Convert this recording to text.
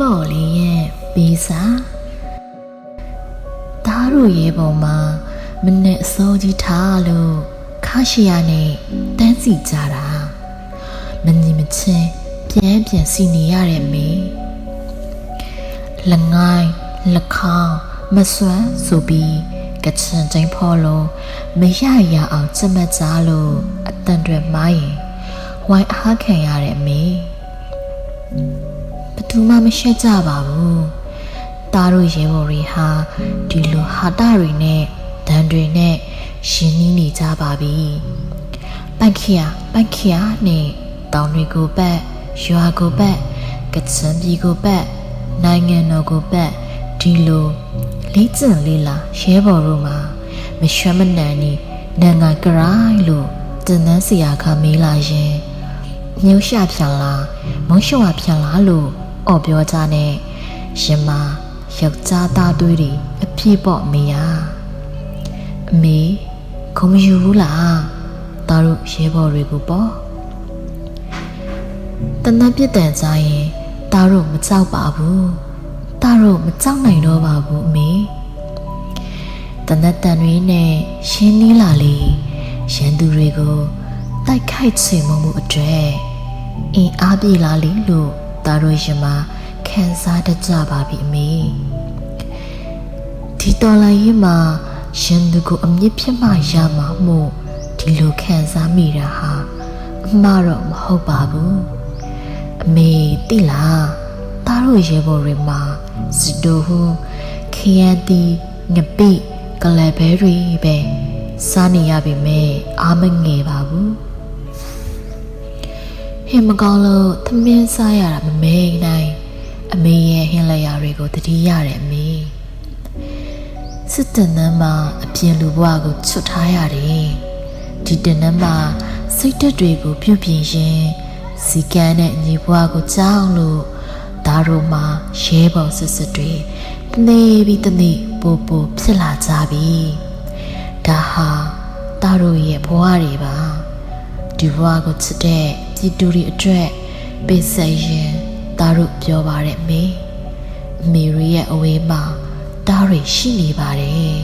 ဘော်လေးရဲ့ပေးစာသားတို့ရဲဘော်မှာမနဲ့အစိုးကြီးထားလို့ခါရှိရနဲ့တန်းစီကြတာမညီမချင်းပြန်ပြန်စီနေရတဲ့မေလငိုင်းလက်ခေါင်းမစွမ်းဆိုပြီးကချင်တိုင်းဖော်လို့မရရအောင်စမတ်ကြားလို့အတန်တွေမိုင်းရင်ဝိုင်းအားခံရတဲ့မေဘယ် သူမှမရှက်ကြပါဘူးတားတို့ရဲဘော်တွေဟာဒီလိုဟာတာတွေနဲ့ဒဏ်တွေနဲ့ရှင်နီးနေကြပါပြီပိုက်ခရပိုက်ခရနဲ့တောင်တွေကိုပတ်ရွာကိုပတ်ကချင်ပြည်ကိုပတ်နိုင်ငံတော်ကိုပတ်ဒီလိုလေးကျင်လေးလာရဲဘော်တို့မှာမရွှမ်းမနန်နီနန်ငါကရိုင်းလို့တင်နန်းစရာခမေးလာရင်မျိုးရှာဖြန်လားမုံရှော့ဖြန်လားလို့ အော်ပြောကြနဲ့ရှင်မယောက်ျားသားသွေးတွေအပြည့်ပေါ့မေယာအမေခုံမယူဘူးလားသားတို့ရဲဘော်တွေကိုပေါ့တနက်ပြစ်တန်ကြရင်သားတို့မကြောက်ပါဘူးသားတို့မကြောက်နိုင်တော့ပါဘူးအမေတနက်တန်တွေနဲ့ရှင်းနီးလာလေရန်သူတွေကိုတိုက်ခိုက်ချေမှုမှုအတွေ့အင်းအားပြေလာလေလို့ သားတို့ရှင်မခံစားတတ်ကြပါပြီအမေဒီတော်လိုင်းရင်မှာရှင်သူကိုအမြင့်ဖြစ်မှရမှာမို့ဒီလိုခံစားမိတာဟာအမှားတော့မဟုတ်ပါဘူးအမေတိလားသားတို့ရေဘော်တွေမှာစတိုဟုခရန်တီငပိကလဘဲတွေပဲစားနေရပြီမဲ့အားမငယ်ပါဘူး ဟင်မကောင်းလို့သမင်းစားရတာမမေးနိုင်အမေရဲ့ဟင်းလက်ရာတွေကိုတတိရတယ်အမေစစ်တနန်းမှာအပြင်လူဘဝကိုချွတ်ထားရတယ်ဒီတနန်းမှာစိတ်တက်တွေကိုပြုတ်ပြင်ရင်စီကန်းနဲ့ညီဘဝကိုကြောက်လို့ဒါတို့မှာရဲဘော်စစ်စစ်တွေတနေ့ပြီးတနေ့ပို့ပို့ဖြစ်လာကြပြီဒါဟာဒါတို့ရဲ့ဘဝတွေပါ ဒီဘဝကိုချစ်တဲ့ပြည်သူတွေအတွက်ပေးဆက်ရင်ဒါတို့ပြောပါတဲ့မေအမေတွေရဲ့အဝေးမှာဒါတွေရှိနေပါတယ်